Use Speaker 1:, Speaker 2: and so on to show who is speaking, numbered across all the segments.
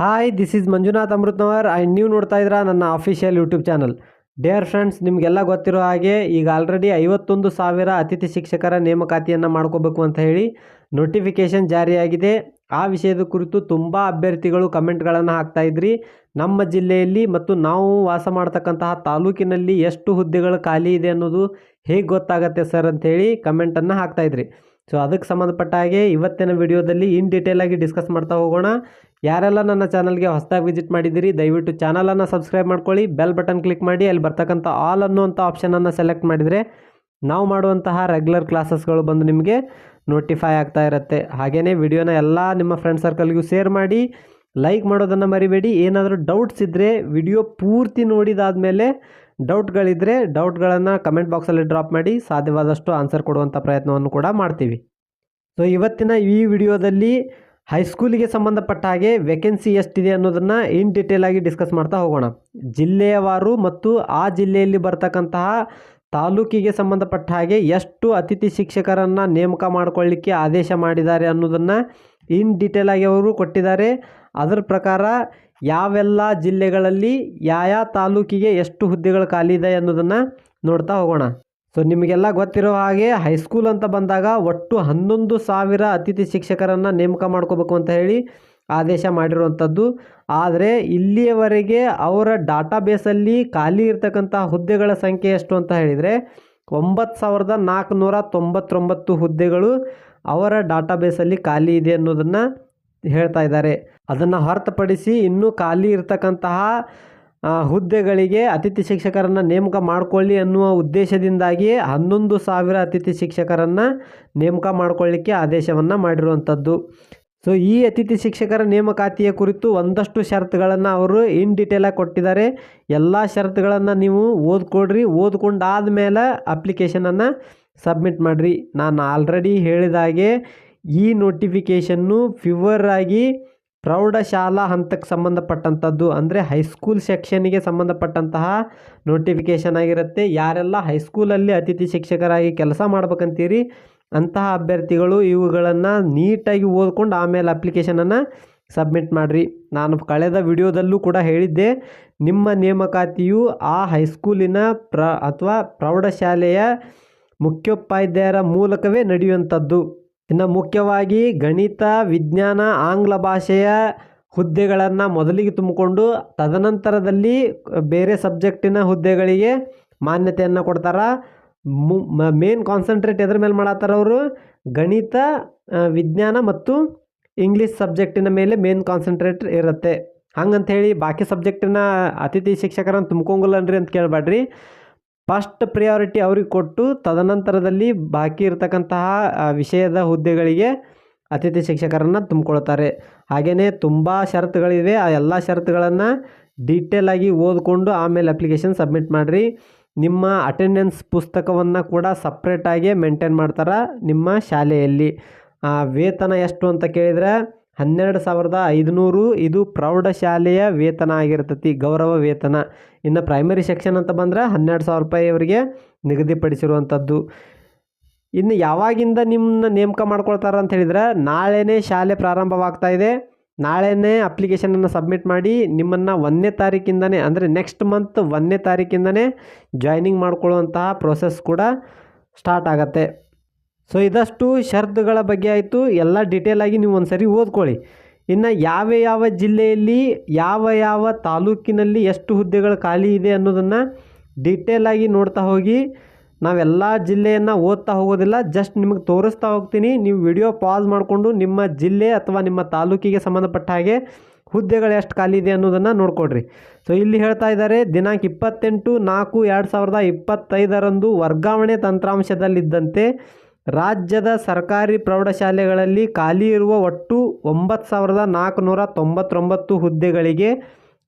Speaker 1: Hi this is Manjunath Amrutnavar and ನೀವು ನೋಡ್ತಾ ಇದ್ದೀರಾ ನನ್ನ official YouTube channel dear friends ನಿಮಗೆಲ್ಲ ಗೊತ್ತಿರೋ ಹಾಗೆ ಈಗ ಆಲ್ರೆಡಿ ಐವತ್ತೊಂದು ಸಾವಿರ ಅತಿಥಿ ಶಿಕ್ಷಕರ ನೇಮಕಾತಿಯನ್ನು ಮಾಡ್ಕೋಬೇಕು ಅಂತ ಹೇಳಿ ನೋಟಿಫಿಕೇಷನ್ ಜಾರಿಯಾಗಿದೆ. ಆ ವಿಷಯದ ಕುರಿತು ತುಂಬ ಅಭ್ಯರ್ಥಿಗಳು ಕಮೆಂಟ್ಗಳನ್ನು ಹಾಕ್ತಾ ಇದ್ರಿ. ನಮ್ಮ ಜಿಲ್ಲೆಯಲ್ಲಿ ಮತ್ತು ನಾವು ವಾಸ ಮಾಡ್ತಕ್ಕಂತಹ ತಾಲೂಕಿನಲ್ಲಿ ಎಷ್ಟು ಹುದ್ದೆಗಳು ಖಾಲಿ ಇದೆ ಅನ್ನೋದು ಹೇಗೆ ಗೊತ್ತಾಗತ್ತೆ ಸರ್ ಅಂತೇಳಿ ಕಮೆಂಟನ್ನು ಹಾಕ್ತಾಯಿದ್ರಿ ಸೊ ಅದಕ್ಕೆ ಸಂಬಂಧಪಟ್ಟ ಹಾಗೆ ಇವತ್ತಿನ ವಿಡಿಯೋದಲ್ಲಿ ಇನ್ ಡೀಟೇಲಾಗಿ ಡಿಸ್ಕಸ್ ಮಾಡ್ತಾ ಹೋಗೋಣ. ಯಾರೆಲ್ಲ ನನ್ನ ಚಾನಲ್ಗೆ ಹೊಸದಾಗಿ ವಿಸಿಟ್ ಮಾಡಿದ್ದೀರಿ, ದಯವಿಟ್ಟು ಚಾನಲನ್ನು ಸಬ್ಸ್ಕ್ರೈಬ್ ಮಾಡ್ಕೊಳ್ಳಿ, ಬೆಲ್ ಬಟನ್ ಕ್ಲಿಕ್ ಮಾಡಿ, ಅಲ್ಲಿ ಬರ್ತಕ್ಕಂಥ ಆಲ್ ಅನ್ನುವಂಥ ಆಪ್ಷನನ್ನು ಸೆಲೆಕ್ಟ್ ಮಾಡಿದರೆ ನಾವು ಮಾಡುವಂತಹ ರೆಗ್ಯುಲರ್ ಕ್ಲಾಸಸ್ಗಳು ಬಂದು ನಿಮಗೆ ನೋಟಿಫೈ ಆಗ್ತಾ ಇರುತ್ತೆ. ಹಾಗೆಯೇ ವಿಡಿಯೋನ ಎಲ್ಲ ನಿಮ್ಮ ಫ್ರೆಂಡ್ ಸರ್ಕಲ್ಗೂ ಶೇರ್ ಮಾಡಿ ಲೈಕ್ ಮಾಡೋದನ್ನು ಮರಿಬೇಡಿ. ಏನಾದರೂ ಡೌಟ್ಸ್ ಇದ್ದರೆ ವಿಡಿಯೋ ಪೂರ್ತಿ ನೋಡಿದಾದಮೇಲೆ ಡೌಟ್ಗಳಿದ್ದರೆ ಡೌಟ್ಗಳನ್ನು ಕಮೆಂಟ್ ಬಾಕ್ಸಲ್ಲಿ ಡ್ರಾಪ್ ಮಾಡಿ, ಸಾಧ್ಯವಾದಷ್ಟು ಆನ್ಸರ್ ಕೊಡುವಂಥ ಪ್ರಯತ್ನವನ್ನು ಕೂಡ ಮಾಡ್ತೀವಿ. ಸೊ ಇವತ್ತಿನ ಈ ವಿಡಿಯೋದಲ್ಲಿ ಹೈಸ್ಕೂಲಿಗೆ ಸಂಬಂಧಪಟ್ಟ ಹಾಗೆ ವೇಕೆನ್ಸಿ ಎಷ್ಟಿದೆ ಅನ್ನೋದನ್ನು ಇನ್ ಡೀಟೇಲ್ ಆಗಿ ಡಿಸ್ಕಸ್ ಮಾಡ್ತಾ ಹೋಗೋಣ. ಜಿಲ್ಲೆಯವಾರು ಮತ್ತು ಆ ಜಿಲ್ಲೆಯಲ್ಲಿ ಬರ್ತಕ್ಕಂತಹ ತಾಲೂಕಿಗೆ ಸಂಬಂಧಪಟ್ಟ ಹಾಗೆ ಎಷ್ಟು ಅತಿಥಿ ಶಿಕ್ಷಕರನ್ನು ನೇಮಕ ಮಾಡಿಕೊಳ್ಳಿಕ್ಕೆ ಆದೇಶ ಮಾಡಿದ್ದಾರೆ ಅನ್ನೋದನ್ನು ಇನ್ ಡೀಟೇಲ್ ಆಗಿ ಅವರು ಕೊಟ್ಟಿದ್ದಾರೆ. ಅದರ ಪ್ರಕಾರ ಯಾವೆಲ್ಲ ಜಿಲ್ಲೆಗಳಲ್ಲಿ ಯಾವ ತಾಲೂಕಿಗೆ ಎಷ್ಟು ಹುದ್ದೆಗಳು ಖಾಲಿ ಇದೆ ಅನ್ನೋದನ್ನು ನೋಡ್ತಾ ಹೋಗೋಣ. ಸೊ ನಿಮಗೆಲ್ಲ ಗೊತ್ತಿರೋ ಹಾಗೆ ಹೈಸ್ಕೂಲ್ ಅಂತ ಬಂದಾಗ ಒಟ್ಟು ಹನ್ನೊಂದು ಸಾವಿರ ಅತಿಥಿ ಶಿಕ್ಷಕರನ್ನು ನೇಮಕ ಮಾಡ್ಕೋಬೇಕು ಅಂತ ಹೇಳಿ ಆದೇಶ ಮಾಡಿರುವಂಥದ್ದು. ಆದರೆ ಇಲ್ಲಿಯವರೆಗೆ ಅವರ ಡಾಟಾಬೇಸಲ್ಲಿ ಖಾಲಿ ಇರತಕ್ಕಂಥ ಹುದ್ದೆಗಳ ಸಂಖ್ಯೆ ಎಷ್ಟು ಅಂತ ಹೇಳಿದರೆ ಒಂಬತ್ತು ಸಾವಿರದ ನಾಲ್ಕುನೂರ ತೊಂಬತ್ತೊಂಬತ್ತು ಹುದ್ದೆಗಳು ಅವರ ಡಾಟಾಬೇಸಲ್ಲಿ ಖಾಲಿ ಇದೆ ಅನ್ನೋದನ್ನು ಹೇಳ್ತಾ ಇದ್ದಾರೆ. ಅದನ್ನು ಹೊರತುಪಡಿಸಿ ಇನ್ನೂ ಖಾಲಿ ಇರ್ತಕ್ಕಂತಹ ಹುದ್ದೆಗಳಿಗೆ ಅತಿಥಿ ಶಿಕ್ಷಕರನ್ನು ನೇಮಕ ಮಾಡಿಕೊಳ್ಳಿ ಅನ್ನುವ ಉದ್ದೇಶದಿಂದಾಗಿ ಹನ್ನೊಂದು ಸಾವಿರ ಅತಿಥಿ ಶಿಕ್ಷಕರನ್ನು ನೇಮಕ ಮಾಡಿಕೊಳ್ಳಿಕ್ಕೆ ಆದೇಶವನ್ನು ಮಾಡಿರುವಂಥದ್ದು. ಸೊ ಈ ಅತಿಥಿ ಶಿಕ್ಷಕರ ನೇಮಕಾತಿಯ ಕುರಿತು ಒಂದಷ್ಟು ಷರತ್ತುಗಳನ್ನು ಅವರು ಇನ್ ಡಿಟೇಲಾಗಿ ಕೊಟ್ಟಿದ್ದಾರೆ. ಎಲ್ಲ ಷರತ್ತುಗಳನ್ನು ನೀವು ಓದ್ಕೊಡ್ರಿ. ಓದ್ಕೊಂಡಾದ್ಮೇಲೆ ಅಪ್ಲಿಕೇಶನನ್ನು ಸಬ್ಮಿಟ್ ಮಾಡಿರಿ. ನಾನು ಆಲ್ರೆಡಿ ಹೇಳಿದಾಗೆ ಈ ನೋಟಿಫಿಕೇಷನ್ನು ಫಿವರ್ ಆಗಿ ಪ್ರೌಢಶಾಲಾ ಹಂತಕ್ಕೆ ಸಂಬಂಧಪಟ್ಟಂಥದ್ದು ಅಂದರೆ ಹೈಸ್ಕೂಲ್ ಸೆಕ್ಷನ್ಗೆ ಸಂಬಂಧಪಟ್ಟಂತಹ ನೋಟಿಫಿಕೇಷನ್ ಆಗಿರುತ್ತೆ. ಯಾರೆಲ್ಲ ಹೈಸ್ಕೂಲಲ್ಲಿ ಅತಿಥಿ ಶಿಕ್ಷಕರಾಗಿ ಕೆಲಸ ಮಾಡ್ಬೇಕಂತೀರಿ, ಅಂತಹ ಅಭ್ಯರ್ಥಿಗಳು ಇವುಗಳನ್ನು ನೀಟಾಗಿ ಓದ್ಕೊಂಡು ಆಮೇಲೆ ಅಪ್ಲಿಕೇಶನನ್ನು ಸಬ್ಮಿಟ್ ಮಾಡಿರಿ. ನಾನು ಕಳೆದ ವಿಡಿಯೋದಲ್ಲೂ ಕೂಡ ಹೇಳಿದ್ದೆ, ನಿಮ್ಮ ನೇಮಕಾತಿಯು ಆ ಹೈಸ್ಕೂಲಿನ ಪ್ರ ಅಥವಾ ಪ್ರೌಢಶಾಲೆಯ ಮುಖ್ಯೋಪಾಧ್ಯಾಯರ ಮೂಲಕವೇ ನಡೆಯುವಂಥದ್ದು. ಇನ್ನು ಮುಖ್ಯವಾಗಿ ಗಣಿತ, ವಿಜ್ಞಾನ, ಆಂಗ್ಲ ಭಾಷೆಯ ಹುದ್ದೆಗಳನ್ನು ಮೊದಲಿಗೆ ತುಂಬಿಕೊಂಡು ತದನಂತರದಲ್ಲಿ ಬೇರೆ ಸಬ್ಜೆಕ್ಟಿನ ಹುದ್ದೆಗಳಿಗೆ ಮಾನ್ಯತೆಯನ್ನು ಕೊಡ್ತಾರೆ. ಮು ಮೇನ್ ಕಾನ್ಸಂಟ್ರೇಟ್ ಎದ್ರ ಮೇಲೆ ಮಾಡತ್ತಾರ ಅವರು? ಗಣಿತ ವಿಜ್ಞಾನ ಮತ್ತು ಇಂಗ್ಲೀಷ್ ಸಬ್ಜೆಕ್ಟಿನ ಮೇಲೆ ಮೇನ್ ಕಾನ್ಸಂಟ್ರೇಟ್ ಇರುತ್ತೆ. ಹೇಳಿ ಬಾಕಿ ಸಬ್ಜೆಕ್ಟಿನ ಅತಿಥಿ ಶಿಕ್ಷಕರನ್ನು ತುಂಬ್ಕೊಂಗಿಲ್ಲನ್ರಿ ಅಂತ ಕೇಳಬೇಡ್ರಿ ಫಸ್ಟ್ ಪ್ರಿಯಾರಿಟಿ ಅವ್ರಿಗೆ ಕೊಟ್ಟು ತದನಂತರದಲ್ಲಿ ಬಾಕಿ ಇರತಕ್ಕಂತಹ ವಿಷಯದ ಹುದ್ದೆಗಳಿಗೆ ಅತಿಥಿ ಶಿಕ್ಷಕರನ್ನು ತುಂಬಿಕೊಳ್ತಾರೆ. ಹಾಗೆಯೇ ತುಂಬ ಷರತ್ತುಗಳಿವೆ. ಆ ಎಲ್ಲ ಷರತ್ತುಗಳನ್ನು ಡೀಟೇಲ್ ಆಗಿ ಓದಿಕೊಂಡು ಆಮೇಲೆ ಅಪ್ಲಿಕೇಶನ್ ಸಬ್ಮಿಟ್ ಮಾಡಿರಿ. ನಿಮ್ಮ ಅಟೆಂಡೆನ್ಸ್ ಪುಸ್ತಕವನ್ನು ಕೂಡ ಸಪ್ರೇಟಾಗಿ ಮೇಂಟೈನ್ ಮಾಡ್ತಾರೆ ನಿಮ್ಮ ಶಾಲೆಯಲ್ಲಿ. ವೇತನ ಎಷ್ಟು ಅಂತ ಕೇಳಿದರೆ ಹನ್ನೆರಡು ಸಾವಿರದ ಐದುನೂರು, ಇದು ಪ್ರೌಢಶಾಲೆಯ ವೇತನ ಆಗಿರ್ತತಿ, ಗೌರವ ವೇತನ. ಇನ್ನು ಪ್ರೈಮರಿ ಸೆಕ್ಷನ್ ಅಂತ ಬಂದರೆ ಹನ್ನೆರಡು ಸಾವಿರ ರೂಪಾಯಿ ಅವರಿಗೆ ನಿಗದಿಪಡಿಸಿರುವಂಥದ್ದು. ಇನ್ನು ಯಾವಾಗಿಂದ ನಿಮ್ಮನ್ನ ನೇಮಕ ಮಾಡ್ಕೊಳ್ತಾರೆ ಅಂತ ಹೇಳಿದ್ರೆ, ನಾಳೆನೇ ಶಾಲೆ ಪ್ರಾರಂಭವಾಗ್ತಾ ಇದೆ. ನಾಳೆನೇ ಅಪ್ಲಿಕೇಶನನ್ನು ಸಬ್ಮಿಟ್ ಮಾಡಿ, ನಿಮ್ಮನ್ನು ಒಂದನೇ ತಾರೀಕಿಂದನೇ, ಅಂದರೆ ನೆಕ್ಸ್ಟ್ ಮಂತ್ ಒಂದನೇ ತಾರೀಕಿಂದನೇ ಜಾಯ್ನಿಂಗ್ ಮಾಡ್ಕೊಳ್ಳುವಂತಹ ಪ್ರೋಸೆಸ್ ಕೂಡ ಸ್ಟಾರ್ಟ್ ಆಗತ್ತೆ. ಸೊ ಇದಷ್ಟು ಷರತ್ತುಗಳ ಬಗ್ಗೆ ಆಯಿತು. ಎಲ್ಲ ಡಿಟೇಲಾಗಿ ನೀವು ಒಂದು ಸರಿ ಓದ್ಕೊಳ್ಳಿ. ಇನ್ನು ಯಾವ ಯಾವ ಜಿಲ್ಲೆಯಲ್ಲಿ ಯಾವ ಯಾವ ತಾಲೂಕಿನಲ್ಲಿ ಎಷ್ಟು ಹುದ್ದೆಗಳು ಖಾಲಿ ಇದೆ ಅನ್ನೋದನ್ನು ಡಿಟೇಲಾಗಿ ನೋಡ್ತಾ ಹೋಗಿ. ನಾವೆಲ್ಲ ಜಿಲ್ಲೆಯನ್ನು ಓದ್ತಾ ಹೋಗೋದಿಲ್ಲ ಜಸ್ಟ್ ನಿಮಗೆ ತೋರಿಸ್ತಾ ಹೋಗ್ತೀನಿ. ನೀವು ವಿಡಿಯೋ ಪಾಸ್ ಮಾಡಿಕೊಂಡು ನಿಮ್ಮ ಜಿಲ್ಲೆ ಅಥವಾ ನಿಮ್ಮ ತಾಲೂಕಿಗೆ ಸಂಬಂಧಪಟ್ಟ ಹಾಗೆ ಹುದ್ದೆಗಳು ಎಷ್ಟು ಖಾಲಿ ಇದೆ ಅನ್ನೋದನ್ನು ನೋಡ್ಕೊಡ್ರಿ. ಸೊ ಇಲ್ಲಿ ಹೇಳ್ತಾ ಇದ್ದಾರೆ, ದಿನಾಂಕ ಇಪ್ಪತ್ತೆಂಟು ನಾಲ್ಕು ಎರಡು ಸಾವಿರದ ಇಪ್ಪತ್ತೈದರಂದು ವರ್ಗಾವಣೆ ತಂತ್ರಾಂಶದಲ್ಲಿದ್ದಂತೆ ರಾಜ್ಯದ ಸರ್ಕಾರಿ ಪ್ರೌಢಶಾಲೆಗಳಲ್ಲಿ ಖಾಲಿ ಇರುವ ಒಟ್ಟು ಒಂಬತ್ತು ಸಾವಿರದ ನಾಲ್ಕುನೂರ ತೊಂಬತ್ತೊಂಬತ್ತು ಹುದ್ದೆಗಳಿಗೆ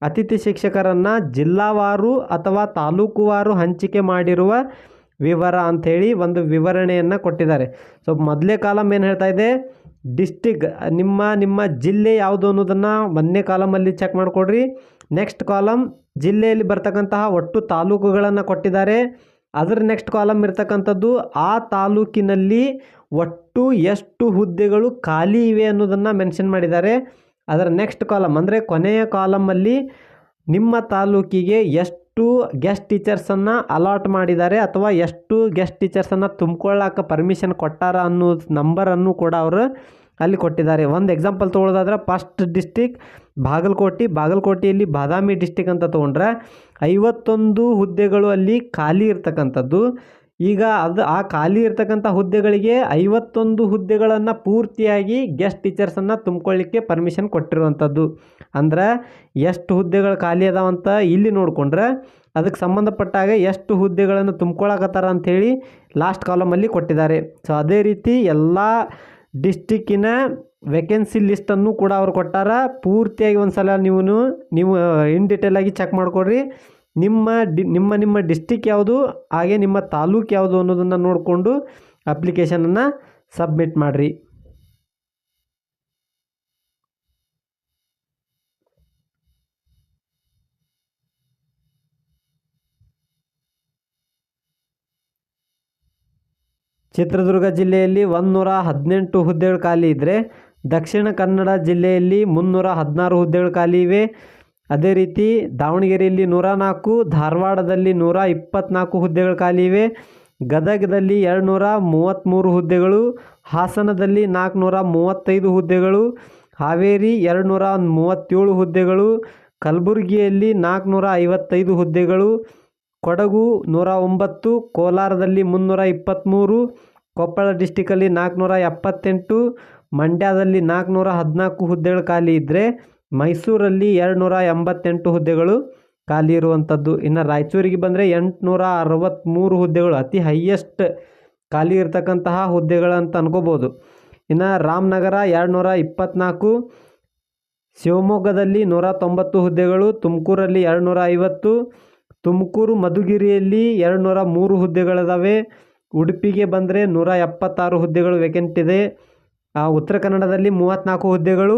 Speaker 1: ಅತಿಥಿ ಶಿಕ್ಷಕರನ್ನು ಜಿಲ್ಲಾವಾರು ಅಥವಾ ತಾಲೂಕುವಾರು ಹಂಚಿಕೆ ಮಾಡಿರುವ ವಿವರ ಅಂಥೇಳಿ ಒಂದು ವಿವರಣೆಯನ್ನು ಕೊಟ್ಟಿದ್ದಾರೆ. ಸೊ, ಮೊದಲೇ ಕಾಲಮ್ ಏನು ಹೇಳ್ತಾ ಇದೆ? ಡಿಸ್ಟಿಕ್ ನಿಮ್ಮ ನಿಮ್ಮ ಜಿಲ್ಲೆ ಯಾವುದು ಅನ್ನೋದನ್ನು ಒಂದನೇ ಕಾಲಮಲ್ಲಿ ಚೆಕ್ ಮಾಡಿಕೊಡ್ರಿ. ನೆಕ್ಸ್ಟ್ ಕಾಲಮ್ ಜಿಲ್ಲೆಯಲ್ಲಿ ಬರ್ತಕ್ಕಂತಹ ಒಟ್ಟು ತಾಲೂಕುಗಳನ್ನು ಕೊಟ್ಟಿದ್ದಾರೆ. ಅದರ ನೆಕ್ಸ್ಟ್ ಕಾಲಮ್ ಇರ್ತಕ್ಕಂಥದ್ದು, ಆ ತಾಲೂಕಿನಲ್ಲಿ ಒಟ್ಟು ಎಷ್ಟು ಹುದ್ದೆಗಳು ಖಾಲಿ ಇವೆ ಅನ್ನೋದನ್ನು ಮೆನ್ಷನ್ ಮಾಡಿದ್ದಾರೆ. ಅದರ ನೆಕ್ಸ್ಟ್ ಕಾಲಮ್ ಅಂದರೆ ಕೊನೆಯ ಕಾಲಮಲ್ಲಿ ನಿಮ್ಮ ತಾಲೂಕಿಗೆ ಎಷ್ಟು ಗೆಸ್ಟ್ ಟೀಚರ್ಸನ್ನು ಅಲಾಟ್ ಮಾಡಿದ್ದಾರೆ ಅಥವಾ ಎಷ್ಟು ಗೆಸ್ಟ್ ಟೀಚರ್ಸನ್ನು ತುಂಬ್ಕೊಳ್ಳೋಕೆ ಪರ್ಮಿಷನ್ ಕೊಟ್ಟಾರ ಅನ್ನೋ ನಂಬರನ್ನು ಕೂಡ ಅವರು ಅಲ್ಲಿ ಕೊಟ್ಟಿದ್ದಾರೆ. ಒಂದು ಎಕ್ಸಾಂಪಲ್ ತೊಗೊಳೋದಾದ್ರೆ ಫಸ್ಟ್ ಡಿಸ್ಟಿಕ್ ಬಾಗಲಕೋಟೆ. ಬಾಗಲಕೋಟೆಯಲ್ಲಿ ಬಾದಾಮಿ ಡಿಸ್ಟಿಕ್ ಅಂತ ತೊಗೊಂಡ್ರೆ ಐವತ್ತೊಂದು ಹುದ್ದೆಗಳು ಅಲ್ಲಿ ಖಾಲಿ ಇರ್ತಕ್ಕಂಥದ್ದು. ಈಗ ಅದು ಆ ಖಾಲಿ ಇರ್ತಕ್ಕಂಥ ಹುದ್ದೆಗಳಿಗೆ ಐವತ್ತೊಂದು ಹುದ್ದೆಗಳನ್ನು ಪೂರ್ತಿಯಾಗಿ ಗೆಸ್ಟ್ ಟೀಚರ್ಸನ್ನು ತುಂಬಿಕೊಳ್ಳಿಕ್ಕೆ ಪರ್ಮಿಷನ್ ಕೊಟ್ಟಿರುವಂಥದ್ದು. ಅಂದ್ರೆ ಎಷ್ಟು ಹುದ್ದೆಗಳು ಖಾಲಿ ಅದಾವಂತ ಇಲ್ಲಿ ನೋಡಿಕೊಂಡ್ರೆ ಅದಕ್ಕೆ ಸಂಬಂಧಪಟ್ಟಾಗ ಎಷ್ಟು ಹುದ್ದೆಗಳನ್ನು ತುಂಬ್ಕೊಳಕತ್ತಾರ ಅಂಥೇಳಿ ಲಾಸ್ಟ್ ಕಾಲಮಲ್ಲಿ ಕೊಟ್ಟಿದ್ದಾರೆ. ಸೊ ಅದೇ ರೀತಿ ಎಲ್ಲ ಡಿಸ್ಟಿಕ್ಕಿನ ವೇಕೆನ್ಸಿ ಲಿಸ್ಟನ್ನು ಕೂಡ ಅವ್ರು ಕೊಟ್ಟಾರ. ಪೂರ್ತಿಯಾಗಿ ಒಂದು ಸಲ ನೀವು ನೀವು ಇನ್ ಡಿಟೇಲಾಗಿ ಚೆಕ್ ಮಾಡ್ಕೊಡ್ರಿ. ನಿಮ್ಮ ಡಿ, ನಿಮ್ಮ ನಿಮ್ಮ ಡಿಸ್ಟಿಕ್ ಯಾವುದು, ಹಾಗೆ ನಿಮ್ಮ ತಾಲೂಕು ಯಾವುದು ಅನ್ನೋದನ್ನು ನೋಡಿಕೊಂಡು ಅಪ್ಲಿಕೇಶನನ್ನು ಸಬ್ಮಿಟ್ ಮಾಡಿರಿ. ಚಿತ್ರದುರ್ಗ ಜಿಲ್ಲೆಯಲ್ಲಿ ಒಂದುನೂರ ಹದಿನೆಂಟು ಹುದ್ದೆಗಳು ಖಾಲಿ ಇದ್ದರೆ ದಕ್ಷಿಣ ಕನ್ನಡ ಜಿಲ್ಲೆಯಲ್ಲಿ ಮುನ್ನೂರ ಹದಿನಾರು ಹುದ್ದೆಗಳು ಖಾಲಿ ಇವೆ. ಅದೇ ರೀತಿ ದಾವಣಗೆರೆಯಲ್ಲಿ ನೂರ ನಾಲ್ಕು, ಧಾರವಾಡದಲ್ಲಿ ನೂರ ಇಪ್ಪತ್ತ್ನಾಲ್ಕು ಹುದ್ದೆಗಳು ಖಾಲಿ ಇವೆ. ಗದಗದಲ್ಲಿ ಎರಡು ನೂರ ಮೂವತ್ತ್ಮೂರು ಹುದ್ದೆಗಳು, ಹಾಸನದಲ್ಲಿ ನಾಲ್ಕುನೂರ ಮೂವತ್ತೈದು ಹುದ್ದೆಗಳು, ಹಾವೇರಿ ಎರಡು ನೂರ ಮೂವತ್ತೇಳು ಹುದ್ದೆಗಳು, ಕಲಬುರಗಿಯಲ್ಲಿ ನಾಲ್ಕುನೂರ ಐವತ್ತೈದು ಹುದ್ದೆಗಳು ಕೊಡಗು ನೂರ ಒಂಬತ್ತು ಕೋಲಾರದಲ್ಲಿ ಮುನ್ನೂರ ಇಪ್ಪತ್ತ್ಮೂರು ಕೊಪ್ಪಳ ಡಿಸ್ಟಿಕಲ್ಲಿ ನಾಲ್ಕುನೂರ ಎಪ್ಪತ್ತೆಂಟು ಮಂಡ್ಯದಲ್ಲಿ ನಾಲ್ಕುನೂರ ಹದಿನಾಲ್ಕು ಹುದ್ದೆಗಳು ಖಾಲಿ ಇದ್ದರೆ ಮೈಸೂರಲ್ಲಿ ಎರಡು ನೂರ ಎಂಬತ್ತೆಂಟು ಹುದ್ದೆಗಳು ಖಾಲಿ ಇರುವಂಥದ್ದು. ಇನ್ನು ರಾಯಚೂರಿಗೆ ಬಂದರೆ ಎಂಟುನೂರ ಅರವತ್ತ್ಮೂರು ಹುದ್ದೆಗಳು, ಅತಿ ಹೈಯೆಸ್ಟ್ ಖಾಲಿ ಇರ್ತಕ್ಕಂತಹ ಹುದ್ದೆಗಳಂತ ಅನ್ಕೋಬೋದು. ಇನ್ನು ರಾಮನಗರ ಎರಡು ನೂರ ಇಪ್ಪತ್ತ್ನಾಲ್ಕು ಶಿವಮೊಗ್ಗದಲ್ಲಿ ನೂರ ತೊಂಬತ್ತು ಹುದ್ದೆಗಳು, ತುಮಕೂರಲ್ಲಿ ಎರಡು ನೂರ ಐವತ್ತು ತುಮಕೂರು ಮಧುಗಿರಿಯಲ್ಲಿ ಎರಡು ನೂರ ಮೂರು ಹುದ್ದೆಗಳಿದಾವೆ. ಉಡುಪಿಗೆ ಬಂದರೆ ನೂರ ಎಪ್ಪತ್ತಾರು ಹುದ್ದೆಗಳು ವೇಕೆಂಟ್ ಇದೆ. ಉತ್ತರ ಕನ್ನಡದಲ್ಲಿ ಮೂವತ್ತ್ನಾಲ್ಕು ಹುದ್ದೆಗಳು,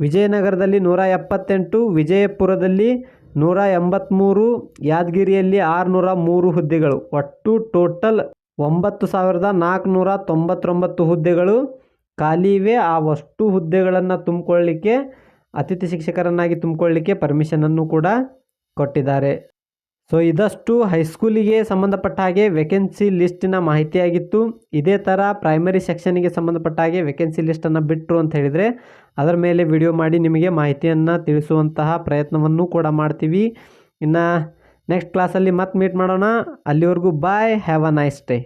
Speaker 1: ವಿಜಯನಗರದಲ್ಲಿ ನೂರ ಎಪ್ಪತ್ತೆಂಟು, ವಿಜಯಪುರದಲ್ಲಿ ನೂರ ಎಂಬತ್ತ್ಮೂರು ಯಾದಗಿರಿಯಲ್ಲಿ ಆರುನೂರ ಮೂರು ಹುದ್ದೆಗಳು. ಒಟ್ಟು ಟೋಟಲ್ ಒಂಬತ್ತು ಸಾವಿರದ ನಾಲ್ಕುನೂರ ತೊಂಬತ್ತೊಂಬತ್ತು ಹುದ್ದೆಗಳು. ಖಾಲಿ ಇವೆ. ಆ ಅಷ್ಟು ಹುದ್ದೆಗಳನ್ನು ತುಂಬಿಕೊಳ್ಳಿಕ್ಕೆ, ಅತಿಥಿ ಶಿಕ್ಷಕರನ್ನಾಗಿ ತುಂಬಿಕೊಳ್ಳಿಕ್ಕೆ ಪರ್ಮಿಷನನ್ನು ಕೂಡ ಕೊಟ್ಟಿದ್ದಾರೆ. ಸೊ ಇದಷ್ಟು ಹೈಸ್ಕೂಲಿಗೆ ಸಂಬಂಧಪಟ್ಟ ಹಾಗೆ ವೇಕೆನ್ಸಿ ಲಿಸ್ಟಿನ ಮಾಹಿತಿಯಾಗಿತ್ತು. ಇದೇ ಥರ ಪ್ರೈಮರಿ ಸೆಕ್ಷನಿಗೆ ಸಂಬಂಧಪಟ್ಟ ಹಾಗೆ ವೇಕೆನ್ಸಿ ಲಿಸ್ಟನ್ನು ಬಿಟ್ಟರು ಅಂತ ಹೇಳಿದರೆ, ಅದರ ಮೇಲೆ ವಿಡಿಯೋ ಮಾಡಿ ನಿಮಗೆ ಮಾಹಿತಿಯನ್ನು ತಿಳಿಸುವಂತಹ ಪ್ರಯತ್ನವನ್ನು ಕೂಡ ಮಾಡ್ತೀವಿ. ಇನ್ನು ನೆಕ್ಸ್ಟ್ ಕ್ಲಾಸಲ್ಲಿ ಮತ್ತೆ ಮೀಟ್ ಮಾಡೋಣ. ಅಲ್ಲಿವರೆಗೂ bye have a nice day